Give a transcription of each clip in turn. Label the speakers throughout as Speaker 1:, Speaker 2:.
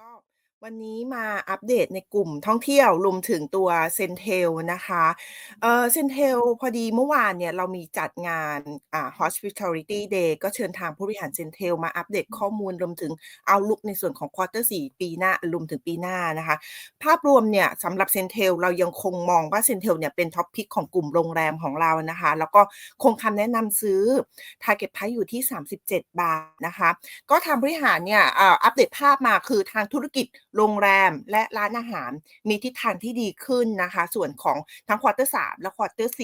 Speaker 1: ก็ วันนี้มาอัปเดตในกลุ่มท่องเที่ยวรวมถึงตัว Zentel นะคะเออ Zentel พอดีเมื่อวานเนี่ยเรามีจัดงานอ่า Hospitality Day ก็เชิญทางผู้บริหาร Zentel มาอัปเดตข้อมูลรวมถึง Outlook ในส่วนของ Quarter 4ปีหน้ารวมถึงปีหน้านะคะ ภาพรวมเนี่ยสำหรับ Zentel เรายังคงมองว่า Zentel เนี่ยเป็นท็อปพิกของกลุ่มโรงแรมของเรานะคะ แล้วก็คงคำแนะนำซื้อ Target Price อยู่ที่ 37 บาทนะคะ ก็ทางบริหารเนี่ยอ่าอัปเดตภาพมาคือทางธุรกิจโรงแรมและร้านอาหารมีทิศทางที่ดีขึ้นนะคะ ส่วนของทั้งควอเตอร์สและควอเตอร์ส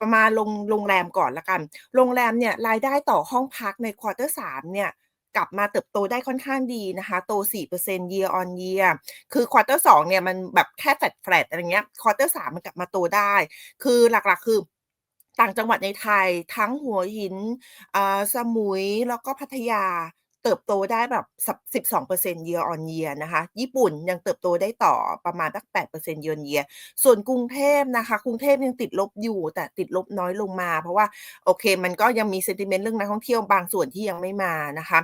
Speaker 1: ประมาณโรงโรงแรมก่อนละกัน โรงแรมเนี่ยรายได้ต่อห้องพักในควอเตอร์สเนี่ยกลับมาเติบโตได้ค่อนข้างดีนะคะ โต 4% year on year คือควอเตอร์สเนี่ยมันแบบแค่แฟลตแฟลตอะไรเงี้ย ควอเตอร์สมันกลับมาโตได้ คือหลักๆคือต่างจังหวัดในไทยทั้งหัวหินสมุยแล้วก็พัทยา เติบโตได้แบบ 12% year on year นะคะ ญี่ปุ่นยังเติบโตได้ต่อประมาณสัก8% year on year ส่วนกรุงเทพนะคะ กรุงเทพยังติดลบอยู่ แต่ติดลบน้อยลงมา เพราะว่าโอเค มันก็ยังมีเซนติเมนต์เรื่องนักท่องเที่ยวบางส่วนที่ยังไม่มานะคะ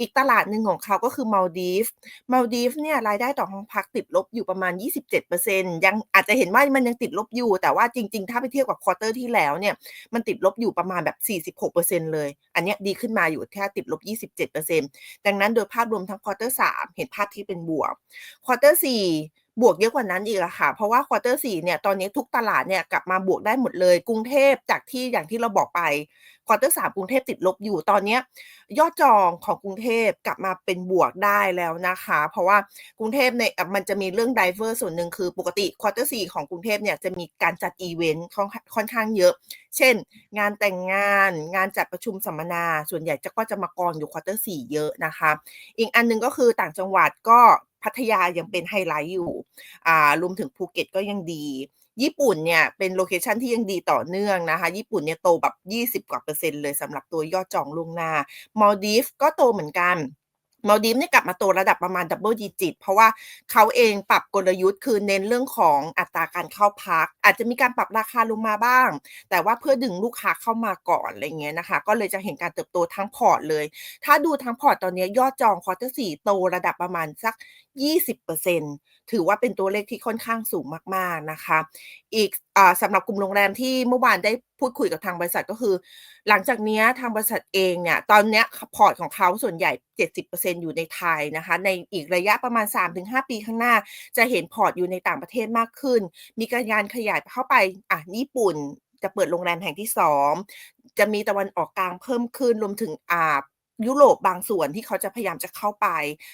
Speaker 1: อีกตลาดหนึ่งของเขาก็คือมาลดีฟมาลดีฟเนี่ยรายได้ต่อห้องพักติดลบอยู่ประมาณ 27%ยังอาจจะเห็นว่ามันยังติดลบอยู่ แต่ว่าจริง ๆ ถ้าไปเทียบกับควอเตอร์ที่แล้วเนี่ยมันติดลบอยู่ประมาณแบบ 46%เลย อันนี้ดีขึ้นมาอยู่แค่ติดลบ 27%ดังนั้นโดยภาพรวมทั้งควอเตอร์3เห็นภาพที่เป็นบวกควอเตอร์4 บวกเยอะกว่านั้นอีกอะค่ะ เพราะว่าควอเตอร์สี่เนี่ยตอนนี้ทุกตลาดเนี่ยกลับมาบวกได้หมดเลย กรุงเทพจากที่อย่างที่เราบอกไปควอเตอร์สามกรุงเทพติดลบอยู่ตอนนี้ยอดจองของกรุงเทพกลับมาเป็นบวกได้แล้วนะคะ เพราะว่ากรุงเทพในมันจะมีเรื่องไดเวอร์ส่วนหนึ่งคือปกติควอเตอร์สี่ของกรุงเทพเนี่ยจะมีการจัดอีเวนต์ค่อนข้างเยอะ เช่น งานแต่งงานงานจัดประชุมสัมมนา ส่วนใหญ่จะก็จะมากองอยู่ควอเตอร์สี่เยอะนะคะ อีกอันนึงก็คือต่างจังหวัดก็ พัทยายังเป็นไฮไลท์อยู่อ่ารวมถึงภูเก็ตก็ยังดี ญี่ปุ่นเนี่ยเป็นโลเคชันที่ยังดีต่อเนื่องนะคะ ญี่ปุ่นเนี่ยโตแบบ 20 กว่าเปอร์เซ็นต์เลยสำหรับตัวยอดจองล่วงหน้า มอลดีฟก็โตเหมือนกันมอลดีฟเนี่ยกลับมาโตระดับประมาณดับเบิลดิจิตเพราะว่าเขาเองปรับกลยุทธ์คือเน้นเรื่องของอัตราการเข้าพัก อาจจะมีการปรับราคาลงมาบ้าง แต่ว่าเพื่อดึงลูกค้าเข้ามาก่อนอะไรเงี้ยนะคะ ก็เลยจะเห็นการเติบโตทั้งพอร์ตเลย ถ้าดูทั้งพอร์ตตอนนี้ยอดจองควอเตอร์สี่โตระดับประมาณสัก20%ถือว่าเป็นตัวเลขที่ค่อนข้างสูงมากๆนะคะ อีกอสำหรับกลุ่มโรงแรมที่เมื่อวานได้พูดคุยกับทางบริษัทก็คือ หลังจากนี้ทางบริษัทเองเนี่ยตอนนี้พอร์ตของเขาส่วนใหญ่ 70%อยู่ในไทยนะคะ ในอีกระยะประมาณ 3-5 ปีข้างหน้า จะเห็นพอร์ตอยู่ในต่างประเทศมากขึ้น มีการยานขยายเข้าไปอะญี่ปุ่นจะเปิดโรงแรมแห่งที่ 2 จะมีตะวันออกกลางเพิ่มขึ้นรวมถึงอ่า ยุโรปบางส่วนที่เขาจะพยายามจะเข้าไป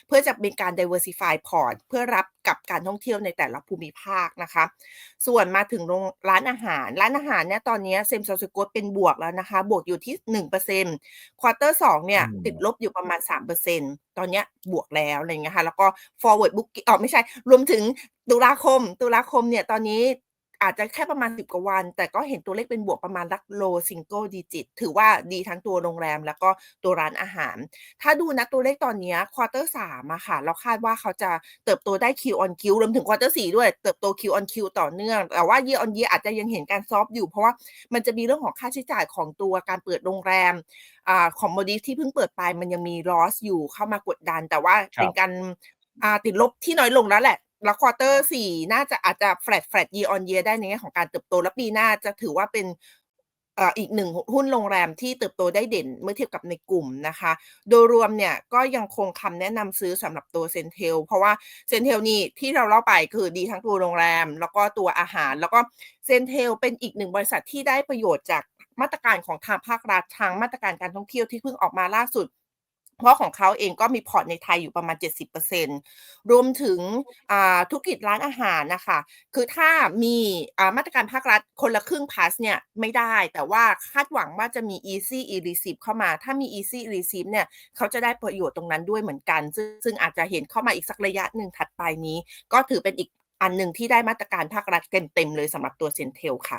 Speaker 1: เพื่อจะเป็นการ diversify port เพื่อรับกับการท่องเที่ยวในแต่ละภูมิภาคนะคะ ส่วนมาถึงโรงร้านอาหาร ร้านอาหารเนี่ยตอนนี้เซมซอสโกเป็นบวกแล้วนะคะ บวกอยู่ที่ 1%ควอเตอร์2เนี่ยติดลบอยู่ประมาณ 3%ตอนนี้บวกแล้วอะไรเงี้ยค่ะแล้วก็ forward book อ๋อไม่ใช่ รวมถึงตุลาคม ตุลาคมเนี่ยตอนนี้ อาจจะแค่ประมาณ 10 กว่าวัน แต่ก็เห็นตัวเลขเป็นบวกประมาณลักโลซิงเกิลดิจิตถือว่าดีทั้งตัวโรงแรมแล้วก็ตัวร้านอาหาร ถ้าดูนะตัวเลขตอนนี้ควอเตอร์สามอะค่ะ เราคาดว่าเขาจะเติบโตได้ Q on Q รวมถึงควอเตอร์สี่ด้วยเติบโต Q on Q ต่อเนื่อง แต่ว่า Year on Year อาจจะยังเห็นการซอฟอยู่ เพราะว่ามันจะมีเรื่องของค่าใช้จ่ายของตัวการเปิดโรงแรมอของโมดิฟที่เพิ่งเปิดไปมันยังมีลอสอยู่เข้ามากดดัน แต่ว่าเป็นการติดลบที่น้อยลงแล้วแหละ แล้วควอเตอร์สี่น่าจะอาจจะแฟลตแฟลตยีออนเยียได้ในแง่ของการเติบโต และปีหน้าจะถือว่าเป็นอีกหนึ่งหุ้นโรงแรมที่เติบโตได้เด่นเมื่อเทียบกับในกลุ่มนะคะ โดยรวมเนี่ยก็ยังคงคำแนะนำซื้อสำหรับตัวเซนเทลเพราะว่าเซนเทลนี่ที่เราเล่าไปคือดีทั้งตัวโรงแรม แล้วก็ตัวอาหาร แล้วก็เซนเทลเป็นอีกหนึ่งบริษัทที่ได้ประโยชน์จากมาตรการของทางภาครัฐทางมาตรการการท่องเที่ยวที่เพิ่งออกมาล่าสุด เพราะของเขาเองก็มีพอร์ตในไทยอยู่ประมาณ 70%รวมถึงธุรกิจร้านอาหารนะคะ คือถ้ามีมาตรการภาครัฐคนละครึ่งพาสเนี่ยไม่ได้ แต่ว่าคาดหวังว่าจะมี easy e receive เข้ามา ถ้ามี easy e receive เนี่ยเขาจะได้ประโยชน์ตรงนั้นด้วยเหมือนกัน ซึ่งซึ่งอาจจะเห็นเข้ามาอีกสักระยะหนึ่งถัดไปนี้ ก็ถือเป็นอีกอันหนึ่งที่ได้มาตรการภาครัฐเต็มๆเลยสำหรับตัวเซนเทลค่ะ